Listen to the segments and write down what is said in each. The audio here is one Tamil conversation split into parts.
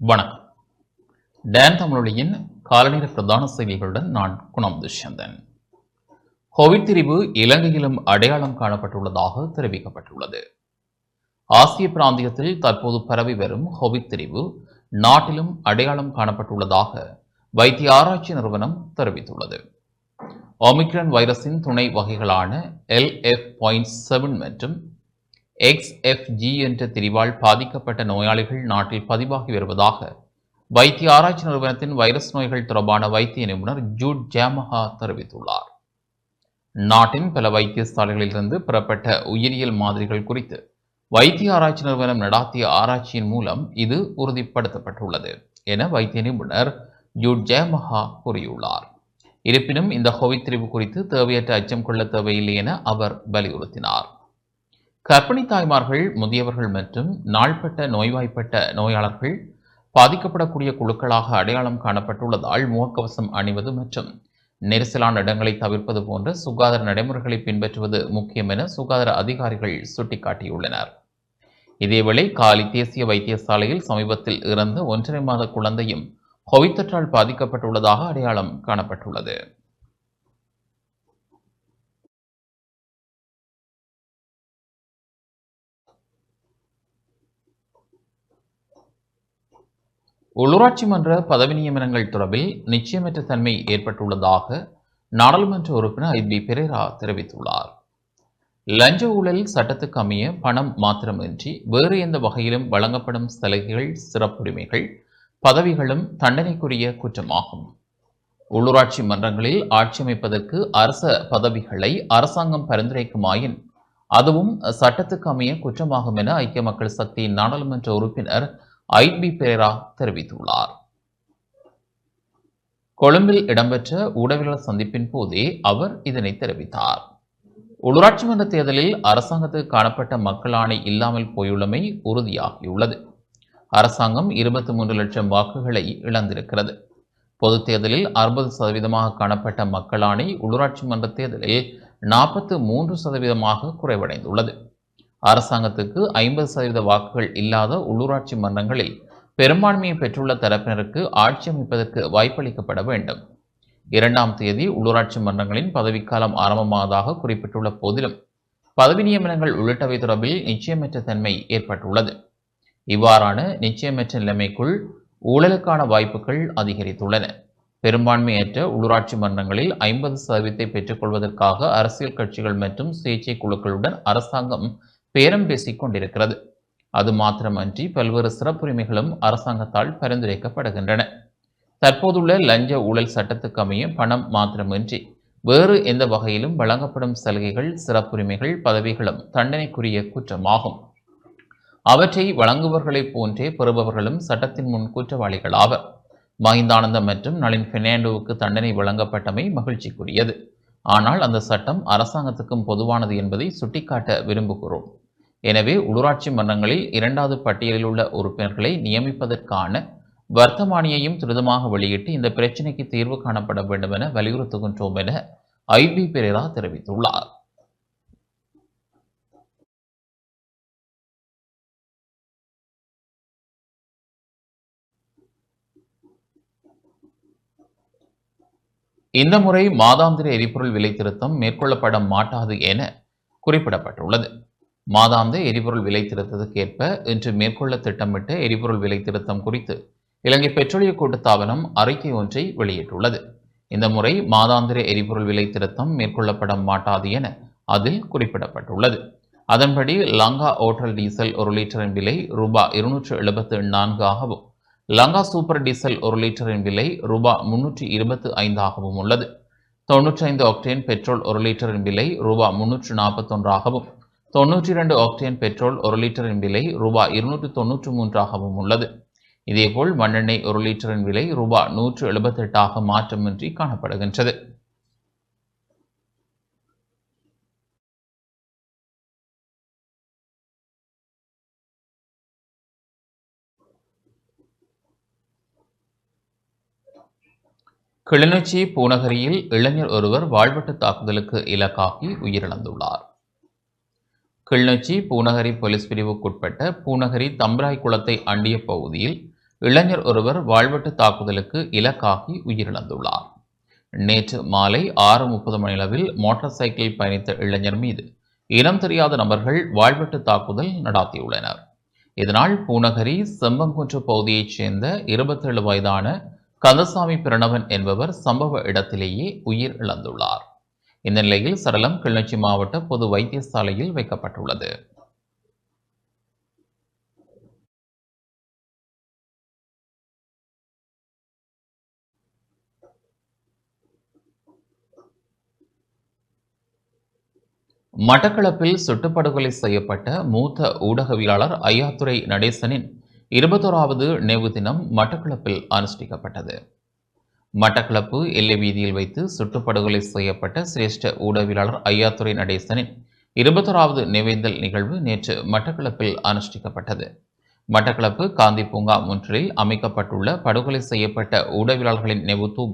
வணக்கம். டேன் தமிழொலியின் காலநேர பிரதான செய்திகளுடன் நான் குணம் துஷ்யந்தன். கோவிட் திரிவு இலங்கையிலும் அடையாளம் காணப்பட்டுள்ளதாக தெரிவிக்கப்பட்டுள்ளது. ஆசிய பிராந்தியத்தில் தற்போது பரவி வரும் கோவிட் திரிவு நாட்டிலும் அடையாளம் காணப்பட்டுள்ளதாக வைத்திய ஆராய்ச்சி நிறுவனம் தெரிவித்துள்ளது. ஒமிக்ரான் வைரஸின் துணை வகைகளான எல் எஃப் பாயிண்ட் செவன் மற்றும் எக்ஸ்எஃப்ஜி என்ற திரிவால் பாதிக்கப்பட்ட நோயாளிகள் நாட்டில் பதிவாகி வருவதாக வைத்திய ஆராய்ச்சி நிறுவனத்தின் வைரஸ் நோய்கள் தொடர்பான வைத்திய நிபுணர் ஜூட் ஜாமஹா தெரிவித்துள்ளார். நாட்டின் பல வைத்தியசாலைகளிலிருந்து பெறப்பட்ட உயிரியல் மாதிரிகள் குறித்து வைத்திய ஆராய்ச்சி நிறுவனம் நடாத்திய ஆராய்ச்சியின் மூலம் இது உறுதிப்படுத்தப்பட்டுள்ளது என வைத்திய நிபுணர் ஜூட் ஜெயமஹா கூறியுள்ளார். இருப்பினும் இந்த கோவிட் திரிவு குறித்து தேவையற்ற அச்சம் கொள்ள தேவையில்லை என அவர் வலியுறுத்தினார். கர்ப்பிணி தாய்மார்கள் முதியவர்கள் மற்றும் நாள்பட்ட நோய்வாய்ப்பட்ட நோயாளர்கள் பாதிக்கப்படக்கூடிய குழுக்களாக அடையாளம் காணப்பட்டுள்ளதால் முகக்கவசம் அணிவது மற்றும் நெரிசலான இடங்களை தவிர்ப்பது போன்ற சுகாதார நடைமுறைகளை பின்பற்றுவது முக்கியம் என சுகாதார அதிகாரிகள் சுட்டிக்காட்டியுள்ளனர். இதேவேளை காலி தேசிய வைத்தியசாலையில் சமீபத்தில் இறந்து ஒன்றரை மாத குழந்தையும் கோவிட் தொற்றால் பாதிக்கப்பட்டுள்ளதாக அடையாளம் காணப்பட்டுள்ளது. உள்ளூராட்சி மன்ற பதவி நியமனங்கள் தொடர்பில் நிச்சயமற்ற தன்மை ஏற்பட்டுள்ளதாக நாடாளுமன்ற உறுப்பினர் ஐ பி பெரேரா தெரிவித்துள்ளார். லஞ்ச ஊழல் சட்டத்துக்கு அமைய பணம் மாத்திரமின்றி வேறு எந்த வகையிலும் வழங்கப்படும் சலுகைகள் சிறப்புரிமைகள் பதவிகளும் தண்டனைக்குரிய குற்றமாகும். உள்ளூராட்சி மன்றங்களில் ஆட்சி அமைப்பதற்கு அரச பதவிகளை அரசாங்கம் பரிந்துரைக்குமாயின் அதுவும் சட்டத்துக்கு அமைய குற்றமாகும் என ஐக்கிய மக்கள் சக்தியின் நாடாளுமன்ற உறுப்பினர் ஐ பி பெரேரா தெரிவித்துள்ளார். கொழும்பில் இடம்பெற்ற ஊடகவியலாளர் சந்திப்பின் போதே அவர் இதனை தெரிவித்தார். உள்ளூராட்சி மன்ற தேர்தலில் அரசாங்கத்துக்கு காணப்பட்ட மக்கள் ஆணை இல்லாமல் போயுள்ளமை உறுதியாகியுள்ளது. அரசாங்கம் இருபத்தி மூன்று லட்சம் வாக்குகளை இழந்திருக்கிறது. பொது தேர்தலில் அறுபது சதவீதமாக காணப்பட்ட மக்கள் ஆணை உள்ளூராட்சி மன்ற தேர்தலில் நாற்பத்து மூன்று சதவீதமாக குறைவடைந்துள்ளது. அரசாங்கத்துக்கு ஐம்பது சதவீத வாக்குகள் இல்லாத உள்ளூராட்சி மன்றங்களில் பெரும்பான்மையை பெற்றுள்ள தரப்பினருக்கு ஆட்சி அமைப்பதற்கு வாய்ப்பளிக்கப்பட வேண்டும். இரண்டாம் தேதி உள்ளூராட்சி மன்றங்களின் பதவிக்காலம் ஆரம்பமாவதாக குறிப்பிட்டுள்ள போதிலும் பதவி நியமனங்கள் உள்ளிட்டவை தொடர்பில் நிச்சயமற்ற தன்மை ஏற்பட்டுள்ளது. இவ்வாறான நிச்சயமற்ற நிலைமைக்குள் ஊழலுக்கான வாய்ப்புகள் அதிகரித்துள்ளன. பெரும்பான்மையற்ற உள்ளூராட்சி மன்றங்களில் ஐம்பது சதவீதத்தை பெற்றுக்கொள்வதற்காக அரசியல் கட்சிகள் மற்றும் சுயேட்சை குழுக்களுடன் அரசாங்கம் பேரம் பேசிக் கொண்டிருக்கிறது. அது மாத்திரமன்றி பல்வேறு சிறப்புரிமைகளும் அரசாங்கத்தால் பரிந்துரைக்கப்படுகின்றன. தற்போதுள்ள லஞ்ச ஊழல் சட்டத்துக்கு அமைய பணம் மாத்திரமின்றி வேறு எந்த வகையிலும் வழங்கப்படும் சலுகைகள் சிறப்புரிமைகள் பதவிகளும் தண்டனைக்குரிய குற்றமாகும். அவற்றை வழங்குபவர்களைப் போன்றே பெறுபவர்களும் சட்டத்தின் முன் குற்றவாளிகளாவர் மகிந்தானந்தம் மற்றும் நளின் பெர்னாண்டோவுக்கு தண்டனை வழங்கப்பட்டமை மகிழ்ச்சிக்குரியது. ஆனால் அந்த சட்டம் அரசாங்கத்துக்கும் பொதுவானது என்பதை சுட்டிக்காட்ட விரும்புகிறோம். எனவே உள்ளூராட்சி மன்றங்களில் இரண்டாவது பட்டியலில் உள்ள உறுப்பினர்களை நியமிப்பதற்கான வர்த்தமானியையும் துரிதமாக வெளியிட்டு இந்த பிரச்சினைக்கு தீர்வு காணப்பட வேண்டும் என வலியுறுத்துகின்றோம் என ஐபி பெரேரா தெரிவித்துள்ளார். இந்த முறை மாதாந்திர எரிபொருள் விலை திருத்தம் மேற்கொள்ளப்பட மாட்டாது என குறிப்பிடப்பட்டுள்ளது. மாதாந்த எரிபொருள் விலை திருத்தத்துக்கு ஏற்ப இன்று மேற்கொள்ள திட்டமிட்ட எரிபொருள் விலை திருத்தம் குறித்து இலங்கை பெட்ரோலிய கூட்டுத்தாபனம் அறிக்கை ஒன்றை வெளியிட்டுள்ளது. இந்த முறை மாதாந்திர எரிபொருள் விலை திருத்தம் மேற்கொள்ளப்பட மாட்டாது என அதில் குறிப்பிடப்பட்டுள்ளது. அதன்படி லங்கா ஓட்டல் டீசல் ஒரு லிட்டரின் விலை ரூபாய் இருநூற்று எழுபத்து நான்காகவும் லங்கா சூப்பர் டீசல் ஒரு லிட்டரின் விலை ரூபாய் முன்னூற்றி இருபத்து ஐந்தாகவும் உள்ளது. தொன்னூற்றி ஐந்து ஆக்டேன் பெட்ரோல் ஒரு லிட்டரின் விலை ரூபாய் முன்னூற்று நாற்பத்தொன்றாகவும் தொன்னூற்றி இரண்டு ஆக்டேன் பெட்ரோல் ஒரு லிட்டரின் விலை ரூபாய் இருநூற்று தொன்னூற்று மூன்றாகவும் உள்ளது. இதேபோல் மண்ணெண்ணெய் ஒரு லிட்டரின் விலை ரூபாய் நூற்று எழுபத்தெட்டாக மாற்றமின்றி காணப்படுகின்றது. கிளிநொச்சி பூநகரியில் இளைஞர் ஒருவர் வாழ்வெட்டு தாக்குதலுக்கு இலக்காகி உயிரிழந்துள்ளார். கிளிநொச்சி பூநகரி போலீஸ் பிரிவுக்குட்பட்ட பூநகரி தம்பராய் குளத்தை அண்டிய பகுதியில் இளைஞர் ஒருவர் வாழ்வெட்டு தாக்குதலுக்கு இலக்காகி உயிரிழந்துள்ளார். நேற்று மாலை ஆறு முப்பது மணியளவில் மோட்டார் சைக்கிளில் பயணித்த இளைஞர் மீது இனம் தெரியாத நபர்கள் வாழ்வெட்டு தாக்குதல் நடாத்தியுள்ளனர். இதனால் பூநகரி செம்பங்குன்று பகுதியைச் சேர்ந்த இருபத்தேழு வயதான கந்தசாமி பிரணவன் என்பவர் சம்பவ இடத்திலேயே உயிர் இழந்துள்ளார் இந்த நிலையில் சடலம் கிளிநொச்சி மாவட்ட பொது வைத்தியசாலையில் வைக்கப்பட்டுள்ளது. மட்டக்களப்பில் சுட்டுப்படுகொலை செய்யப்பட்ட மூத்த ஊடகவியலாளர் ஐயாத்துரை நடேசனின் இருபத்தோராவது நினைவு தினம் மட்டக்களப்பில் அனுஷ்டிக்கப்பட்டது. மட்டக்களப்பு எல்லை வீதியில் வைத்து சுட்டுப்படுகொலை செய்யப்பட்ட சிரேஷ்ட ஊடகவியலாளர் ஐயாத்துறை நடேசனின் இருபத்தோராவது நிவேந்தல் நிகழ்வு நேற்று மட்டக்களப்பில் அனுஷ்டிக்கப்பட்டது. மட்டக்களப்பு காந்தி பூங்கா முன்றில் அமைக்கப்பட்டுள்ள படுகொலை செய்யப்பட்ட ஊடகவியலாளர்களின் நினைவு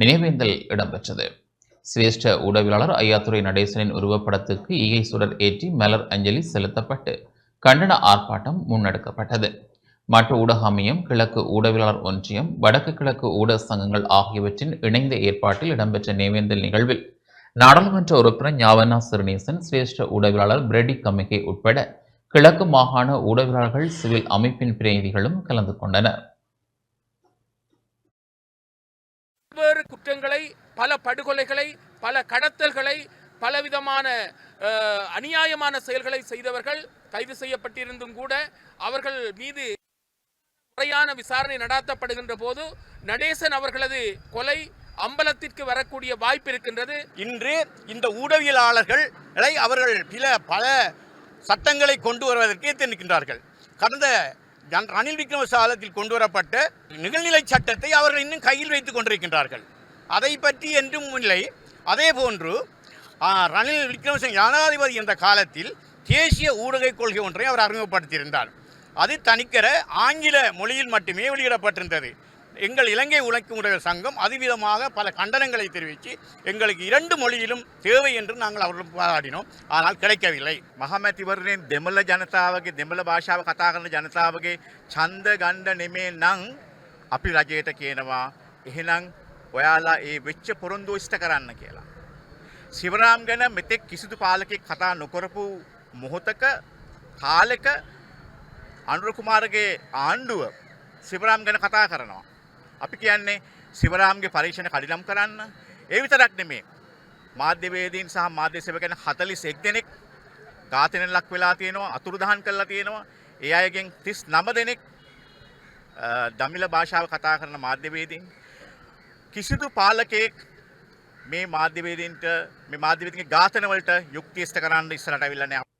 நினைவேந்தல் இடம்பெற்றது. சிரேஷ்ட ஊடகவியலாளர் ஐயாத்துறை நடேசனின் உருவப்படத்துக்கு ஈகை சுடர் ஏற்றி மலர் அஞ்சலி செலுத்தப்பட்டு கண்டன ஆர்ப்பாட்டம் முன்னெடுக்கப்பட்டது. மற்ற ஊடக அமையம் கிழக்கு ஊடகவியலாளர் ஒன்றியம் வடக்கு கிழக்கு ஊடக சங்கங்கள் ஆகியவற்றின் இணைந்த ஏற்பாட்டில் இடம்பெற்ற நினைவேந்தல் நிகழ்வில் நாடாளுமன்ற உறுப்பினர் ஞாவண்ணா சிறுநேசன் சிரேஷ்ட ஊடகவியலாளர் பிரெடி கமிகை உட்பட கிழக்கு மாகாண ஊடகவியலாளர்கள் சிவில் அமைப்பின் பிரதிநிதிகளும் கலந்து கொண்டனர். பல்வேறு குற்றங்களை பல படுகொலைகளை பல கடத்தல்களை பலவிதமான அஹ், அநியாயமான செயல்களை செய்தவர்கள் கைது செய்யப்பட்டிருந்தும் கூட அவர்கள் மீது முறையான விசாரணை நடாத்தப்படுகின்ற போது நடேசன் அவர்களது கொலை அம்பலத்திற்கு வரக்கூடிய வாய்ப்பு இருக்கின்றது. இன்று இந்த ஊடகவியலாளர்களை அவர்கள் பில பல சட்டங்களை கொண்டு வருவதற்கு எத்தனிக்கின்றார்கள் கடந்த ரணில் விக்ரமசாலத்தில் கொண்டு வரப்பட்ட நிகழ்நிலை சட்டத்தை அவர்கள் இன்னும் கையில் வைத்துக் கொண்டிருக்கின்றார்கள். அதை பற்றி என்றும் இல்லை. அதே போன்று ரணில் விக்ரமசிங் ஜனாதிபதி என்ற காலத்தில் தேசிய ஊடக கொள்கை ஒன்றை அவர் அறிமுகப்படுத்தியிருந்தார். அது தனிக்கிற ஆங்கில மொழியில் மட்டுமே வெளியிடப்பட்டிருந்தது எங்கள் இலங்கை உழைக்கும் உடைய சங்கம் அதுவிதமாக பல கண்டனங்களை தெரிவித்து எங்களுக்கு இரண்டு மொழியிலும் தேவை என்று நாங்கள் அவர்கள் போராடினோம் ஆனால் கிடைக்கவில்லை මහමැතිවරණයෙන් දෙමළ ජනතාවගේ දෙමළ භාෂාව කතා කරන ජනතාවගේ ඡන්ද ගණ්ඩ නෙමේ නං අපි රජයට කියනවා එහෙනම් ඔයාලා ඒ වෙච්ච පොරොන්දු ඉෂ්ට කරන්න කියලා. සිවරාම් ගැන මෙතෙක් කිසිදු පාලකෙක් කතා නොකරපු මොහොතක කාලෙක අනුරකුමාරගේ ආණ්ඩුව සිවරාම් ගැන කතා කරනවා. අපි කියන්නේ සිවරාම්ගේ පරීක්ෂණ කඩිනම් කරන්න. ඒ විතරක් නෙමේ. මාධ්‍යවේදීන් සහ මාධ්‍ය සේවකයන් 41 දෙනෙක් ඝාතනයෙන් ලක් වෙලා තියෙනවා අතුරුදහන් කරලා තියෙනවා. ඒ අයගෙන් 39 දෙනෙක් අ, දමිළ භාෂාව කතා කරන මාධ්‍යවේදීන්. කිසිදු පාලකයෙක් මේ මාධ්‍යවේදීන්ට මේ මාධ්‍යවේදීන්ගේ ඝාතන වලට යුක්ති ඉෂ්ට කරන්න ඉස්සරහට අවිල්ලා නැහැ.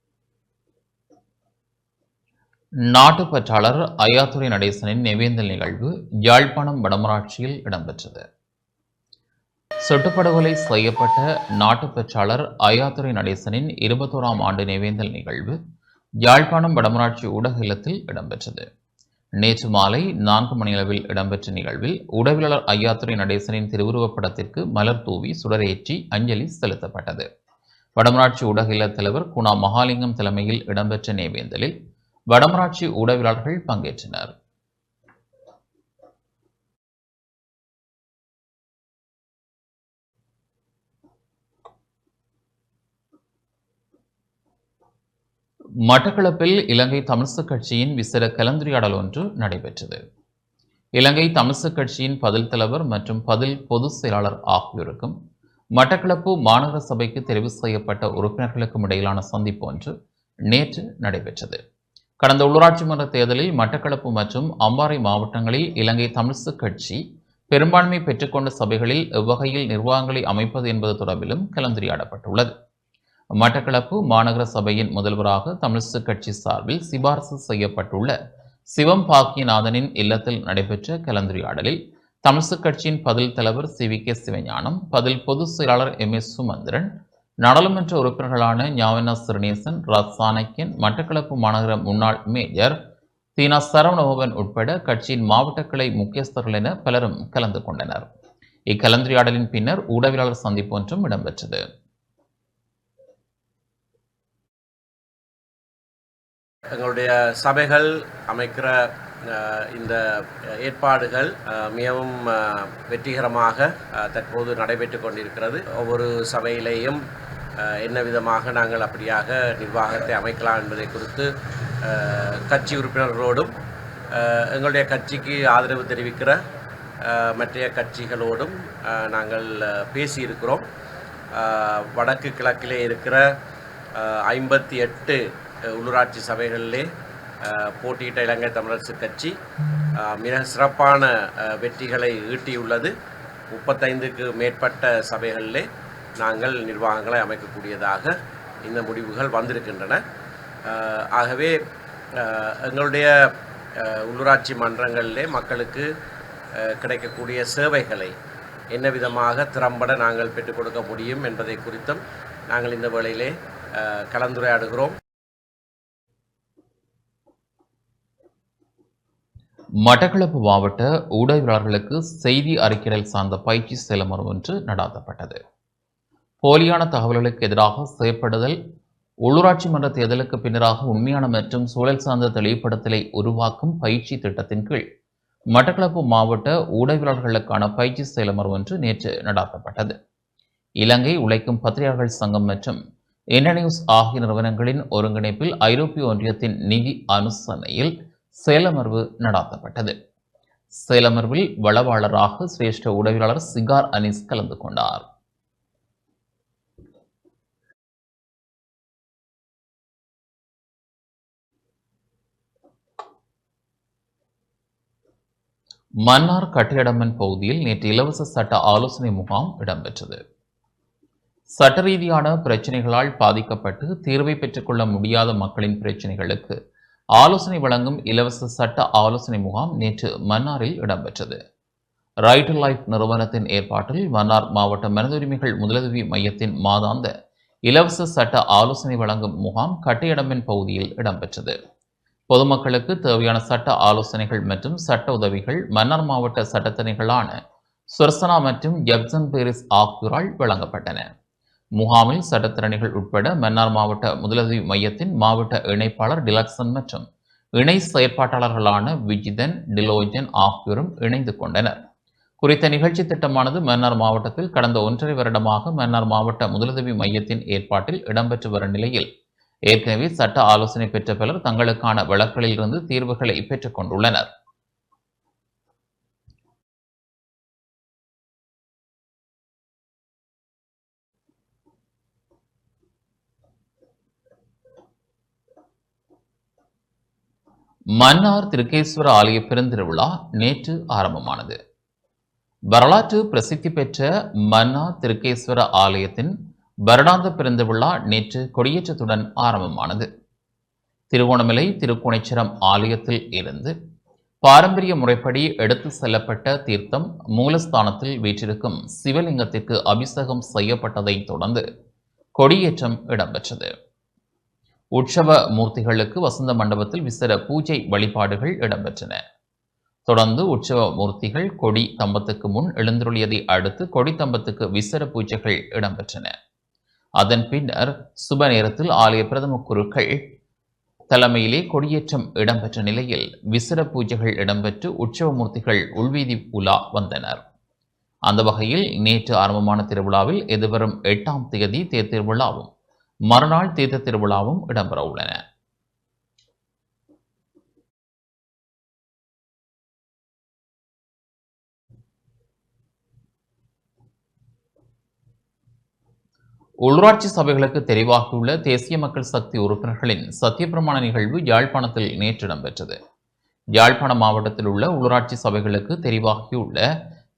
நாட்டுப்பற்றாளர் ஐயாத்துரை நடேசனின் நிவேந்தல் நிகழ்வு யாழ்ப்பாணம் வடமராட்சியில் இடம்பெற்றது. சுட்டுப்படுகொலை செய்யப்பட்ட நாட்டுப்பற்றாளர் அயாத்துறை நடேசனின் இருபத்தோராம் ஆண்டு நிவேந்தல் நிகழ்வு யாழ்ப்பாணம் வடமராட்சி ஊடக இல்லத்தில் இடம்பெற்றது. நேற்று மாலை நான்கு மணியளவில் இடம்பெற்ற நிகழ்வில் உடவியலாளர் ஐயாத்துரை நடேசனின் திருவுருவப்படத்திற்கு மலர் தூவி சுடரேற்றி அஞ்சலி செலுத்தப்பட்டது. வடமராட்சி ஊடக இல்ல தலைவர் குணா மகாலிங்கம் தலைமையில் இடம்பெற்ற நிவேந்தலில் வடமராட்சி ஊடகவியலாளர்கள் பங்கேற்றனர். மட்டக்களப்பில் இலங்கை தமிழ்ச கட்சியின் விசேட கலந்துரையாடல் ஒன்று நடைபெற்றது. இலங்கை தமிழ்ச கட்சியின் பதில் தலைவர் மற்றும் பதில் பொதுச் செயலாளர் ஆகியோருக்கும் மட்டக்களப்பு மாநகர சபைக்கு தெரிவு செய்யப்பட்ட உறுப்பினர்களுக்கும் இடையிலான சந்திப்பு ஒன்று நேற்று நடைபெற்றது. கடந்த உள்ளூராட்சி மன்ற தேர்தலில் மட்டக்களப்பு மற்றும் அம்பாறை மாவட்டங்களில் இலங்கை தமிழ்சு கட்சி பெரும்பான்மை பெற்றுக்கொண்ட சபைகளில் எவ்வகையில் நிர்வாகங்களை அமைப்பது என்பது தொடர்பிலும் கலந்துரையாடப்பட்டுள்ளது. மட்டக்களப்பு மாநகர சபையின் முதல்வராக தமிழ்சு கட்சி சார்பில் சிபாரசு செய்யப்பட்டுள்ள சிவம் பாக்கியநாதனின் இல்லத்தில் நடைபெற்ற கலந்துரையாடலில் தமிழ்சு கட்சியின் பதில் தலைவர் சி வி கே சிவஞானம் பதில் பொதுச் செயலாளர் எம் எஸ் சுமந்திரன் நாடாளுமன்ற உறுப்பினர்களான ஞாவினா சிறுநேசன் ராஜ் மட்டக்களப்பு மாநகர முன்னாள் மேயர் தீனா சரவணபவன் உட்பட கட்சியின் மாவட்ட கிளை முக்கியஸ்தர்கள் என பலரும் கலந்து கொண்டனர். இக்கலந்துரையாடலின் பின்னர் ஊடகவியலாளர் சந்திப்பு ஒன்றும் இடம்பெற்றது. எங்களுடைய சபைகள் அமைக்கிற அஹ், இந்த ஏற்பாடுகள் அஹ், மிகவும் அஹ், வெற்றிகரமாக அஹ், தற்போது நடைபெற்று கொண்டிருக்கிறது. ஒவ்வொரு சபையிலேயும் என்ன விதமாக நாங்கள் அப்படியாக நிர்வாகத்தை அமைக்கலாம் என்பதை குறித்து கட்சி உறுப்பினர்களோடும் எங்களுடைய கட்சிக்கு ஆதரவு தெரிவிக்கிற மற்றைய கட்சிகளோடும் நாங்கள் பேசியிருக்கிறோம். வடக்கு கிழக்கிலே இருக்கிற ஐம்பத்தி எட்டு உள்ளூராட்சி சபைகளிலே போட்டியிட்ட இலங்கை தமிழரசு கட்சி மிக சிறப்பான வெற்றிகளை ஈட்டியுள்ளது. முப்பத்தைந்துக்கு மேற்பட்ட சபைகளிலே நாங்கள் நிர்வாகங்களை அமைக்கக்கூடியதாக இந்த முடிவுகள் வந்திருக்கின்றன. ஆகவே எங்களுடைய உள்ளூராட்சி மன்றங்களிலே மக்களுக்கு கிடைக்கக்கூடிய சேவைகளை என்ன விதமாக திறம்பட நாங்கள் பெற்றுக் கொடுக்க முடியும் என்பதை குறித்தும் நாங்கள் இந்த வேளையிலே கலந்துரையாடுகிறோம். மட்டக்களப்பு மாவட்ட ஊடகவியலாளர்களுக்கு செய்தி அறிக்கைகள் சார்ந்த பயிற்சி செயலமரம் ஒன்று நடாத்தப்பட்டது. போலியான தகவல்களுக்கு எதிராக செயற்படுதல் உள்ளூராட்சி மன்ற தேர்தலுக்கு பின்னராக உண்மையான மற்றும் சூழல் சார்ந்த தெளிவுபடுத்தலை உருவாக்கும் பயிற்சி திட்டத்தின் கீழ் மட்டக்களப்பு மாவட்ட ஊடகவியலாளர்களுக்கான பயிற்சி செயல்முறை ஒன்று நேற்று நடாத்தப்பட்டது. இலங்கை உழைக்கும் பத்திரிகையாளர்கள் சங்கம் மற்றும் இன்டர்நியூஸ் ஆகிய நிறுவனங்களின் ஒருங்கிணைப்பில் ஐரோப்பிய ஒன்றியத்தின் நிதி அனுசரணையில் செயலமர்வு நடாத்தப்பட்டது. செயலமர்வில் வளவாளராக சிரேஷ்ட உடவியலாளர் சிகார் அனீஸ் கலந்து கொண்டார். மன்னார் கட்டியடம்மன் பகுதியில் நேற்று இலவச சட்ட ஆலோசனை முகாம் இடம்பெற்றது. சட்ட ரீதியான பிரச்சனைகளால் பாதிக்கப்பட்டு தீர்வை பெற்றுக்கொள்ள முடியாத மக்களின் பிரச்சனைகளுக்கு ஆலோசனை வழங்கும் இலவச சட்ட ஆலோசனை முகாம் நேற்று மன்னாரில் இடம்பெற்றது. ரைட் டு லைஃப் நிறுவனத்தின் ஏற்பாட்டில் மன்னார் மாவட்ட மனிதுரிமைகள் முதலுதவி மையத்தின் மாதாந்த இலவச சட்ட ஆலோசனை வழங்கும் முகாம் கட்டையடம்பின் பகுதியில் இடம்பெற்றது. பொதுமக்களுக்கு தேவையான சட்ட ஆலோசனைகள் மற்றும் சட்ட உதவிகள் மன்னார் மாவட்ட சட்டத்தணிகளான சுர்சனா மற்றும் எப்சன் பேரிஸ் ஆகியோரால் வழங்கப்பட்டன. முகாமில் சட்டத்திறனிகள் உட்பட மன்னார் மாவட்ட முதலுதவி மையத்தின் மாவட்ட இணைப்பாளர் டிலக்சன் மற்றும் இணை செயற்பாட்டாளர்களான விஜிதன் டிலோஜன் ஆகியோரும் இணைந்து கொண்டனர். குறித்த நிகழ்ச்சி திட்டமானது மன்னார் மாவட்டத்தில் கடந்த ஒன்றரை வருடமாக மன்னார் மாவட்ட முதலுதவி மையத்தின் ஏற்பாட்டில் இடம்பெற்று வரும் நிலையில் ஏற்கனவே சட்ட ஆலோசனை பெற்ற பலர் தங்களுக்கான வழக்குகளிலிருந்து தீர்வுகளை பெற்றுக் கொண்டுள்ளனர். மன்னார் திருக்கேஸ்வர ஆலய பெருந்திருவிழா நேற்று ஆரம்பமானது. வரலாற்று பிரசித்தி பெற்ற மன்னார் திருக்கேஸ்வர ஆலயத்தின் வருடாந்த பெருந்திருவிழா நேற்று கொடியேற்றத்துடன் ஆரம்பமானது. திருவோணமலை திருக்கோணேச்சரம் ஆலயத்தில் இருந்து பாரம்பரிய முறைப்படி எடுத்து செல்லப்பட்ட தீர்த்தம் மூலஸ்தானத்தில் வீற்றிருக்கும் சிவலிங்கத்திற்கு அபிஷேகம் செய்யப்பட்டதைத் தொடர்ந்து கொடியேற்றம் இடம்பெற்றது. உற்சவ மூர்த்திகளுக்கு வசந்த மண்டபத்தில் விசேட பூஜை வழிபாடுகள் இடம்பெற்றன. தொடர்ந்து உற்சவ மூர்த்திகள் கொடி தம்பத்துக்கு முன் எழுந்துருளியதை அடுத்து கொடி தம்பத்துக்கு விசேட பூஜைகள் இடம்பெற்றன. அதன் பின்னர் சுப நேரத்தில் ஆலய பிரதம குருக்கள் தலைமையிலே கொடியேற்றம் இடம்பெற்ற நிலையில் விசிற பூஜைகள் இடம்பெற்று உற்சவ மூர்த்திகள் உள்வீதி உலா வந்தனர். அந்த வகையில் நேற்று ஆரம்பமான திருவிழாவில் எதிர்வரும் எட்டாம் தேதி தேர் திருவிழாவும் மறுநாள் தீர்த்த திருவிழாவும் இடம்பெற உள்ளன உள்ளூராட்சி சபைகளுக்கு தெரிவாகியுள்ள தேசிய மக்கள் சக்தி உறுப்பினர்களின் சத்தியப்பிரமாண நிகழ்வு யாழ்ப்பாணத்தில் நேற்று இடம்பெற்றது. யாழ்ப்பாண மாவட்டத்தில் உள்ள உள்ளூராட்சி சபைகளுக்கு தெரிவாகியுள்ள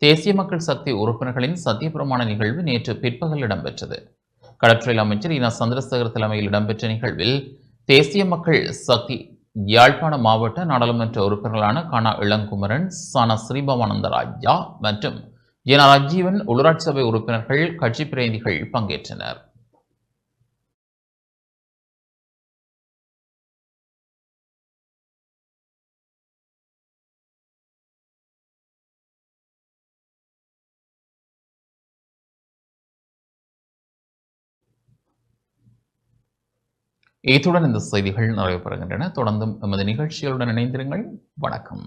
தேசிய மக்கள் சக்தி உறுப்பினர்களின் சத்தியப்பிரமாண நிகழ்வு நேற்று பிற்பகல் இடம்பெற்றது. கடற்கரை அமைச்சர் இனா சந்திரசேகர் தலைமையில் இடம்பெற்ற நிகழ்வில் தேசிய மக்கள் சக்தி யாழ்ப்பாண மாவட்ட நாடாளுமன்ற உறுப்பினர்களான கனா இளங்குமரன் சன ஸ்ரீபவானந்த ராஜா மற்றும் என ராஜீவன் உள்ளூராட்சி சபை உறுப்பினர்கள் கட்சி பிரதிநிதிகள் பங்கேற்றனர். இத்துடன் இந்த செய்திகள் நிறைவு பெறுகின்றன தொடர்ந்தும் எமது நிகழ்ச்சிகளுடன் இணைந்திருங்கள். வணக்கம்.